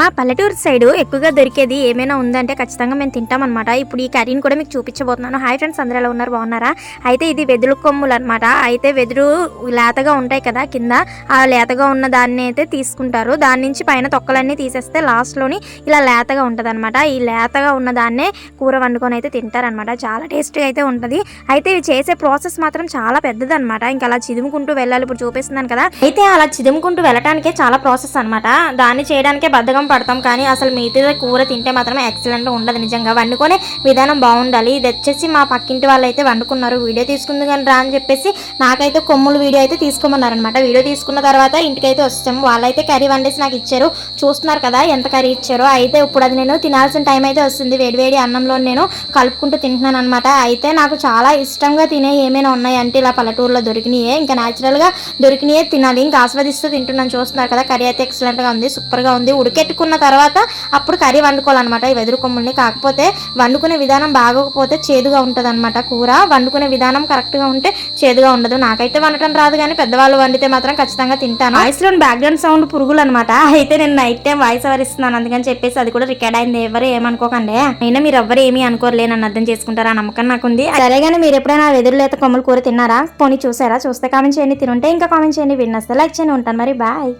మా పల్లెటూరు సైడ్ ఎక్కువగా దొరికేది ఏమైనా ఉందంటే ఖచ్చితంగా మేము తింటామన్నమాట. ఇప్పుడు ఈ కర్రీని కూడా మీకు చూపించబోతున్నాను. హాయ్ ఫ్రెండ్స్ అందరూ ఎలా ఉన్నారు? బాగున్నారా? అయితే ఇది వెదురు కొమ్ములు అనమాట అయితే వెదురు లేతగా ఉంటాయి కదా కింద. ఆ లేతగా ఉన్న దాన్ని అయితే తీసుకుంటారు. దాని నుంచి పైన తొక్కలన్నీ తీసేస్తే లాస్ట్లోని ఇలా లేతగా ఉంటుంది ఈ లేతగా ఉన్న దాన్నే కూర వండుకొని అయితే తింటారనమాట చాలా టేస్టీగా అయితే ఉంటుంది. అయితే ఇవి చేసే ప్రాసెస్ మాత్రం చాలా పెద్దదన్నమాట. ఇంకా అలా చిదుముకుంటూ వెళ్ళాలి. ఇప్పుడు చూపిస్తున్నాను కదా. అయితే అలా చిదుముకుంటూ వెళ్ళటానికే చాలా ప్రాసెస్ అన్నమాట. దాన్ని చేయడానికే బద్ధకం పడతాం కానీ అసలు మిగతా కూర తింటే మాత్రం ఎక్సలెంట్ ఉండదు నిజంగా. వండుకునే విధానం బాగుండాలి. ఇది వచ్చేసి మా పక్కింటి వాళ్ళు అయితే వండుకున్నారు. వీడియో తీసుకుంది కానీ రా అని చెప్పేసి నాకైతే కొమ్ములు వీడియో అయితే తీసుకోమన్నారనమాట వీడియో తీసుకున్న తర్వాత ఇంటికైతే వచ్చాము వాళ్ళైతే కర్రీ వండేసి నాకు ఇచ్చారు. చూస్తున్నారు కదా ఎంత కర్రీ ఇచ్చారో. అయితే ఇప్పుడు అది నేను తినాల్సిన టైం అయితే వస్తుంది. వేడివేడి అన్నంలో నేను కలుపుకుంటూ తింటున్నాను అనమాట అయితే నాకు చాలా ఇష్టంగా తినే ఏమైనా ఉన్నాయంటే ఇలా పల్లెటూరులో దొరికినాయే. ఇంకా న్యాచురల్గా దొరికినాయే తినాలి. ఇంకా ఆస్వాదిస్తూ తింటున్నాను. చూస్తున్నారు కదా కర్రీ అయితే ఎక్సలెంట్గా ఉంది సూపర్గా ఉంది. ఉడికెట్టుకున్న తర్వాత అప్పుడు కర్రీ వండుకోవాలన్నమాట. ఈ వెదురు కొమ్ముల్ని. కాకపోతే వండుకునే విధానం బాగోకపోతే చేదుగా ఉంటుంది అనమాట కూర. వండుకునే విధానం కరెక్ట్గా ఉంటే చేదుగా ఉండదు. నాకైతే వండటం రాదు కానీ పెద్దవాళ్ళు వండితే మాత్రం ఖచ్చితంగా తింటాను. వాయిస్లో బ్యాక్గ్రౌండ్ సౌండ్ పురుగులు అనమాట అయితే నేను నైట్ టైం వాయిస్ ఎవరు ఇస్తున్నాను. అందుకని చెప్పేసి అది కూడా రికార్డ్ అయింది. ఎవరు ఏమనుకోకండి. అయినా మీరు ఎవ్వరు ఏమీ అనుకోరులే. నన్ను అర్థం చేసుకుంటారా. నమ్మకం నాకుంది. సరే కానీ మీరు ఎప్పుడైనా వెదురు లేత కొమ్మల కూర తిన్నారా? పోనీ చూసారా? చూస్తే కామెంట్ చేయండి. తినుంటే ఇంకా కామెంట్ చేయండి. విన్నస్తే లైక్ చేయండి. ఉంటాను మరి. బాయ్.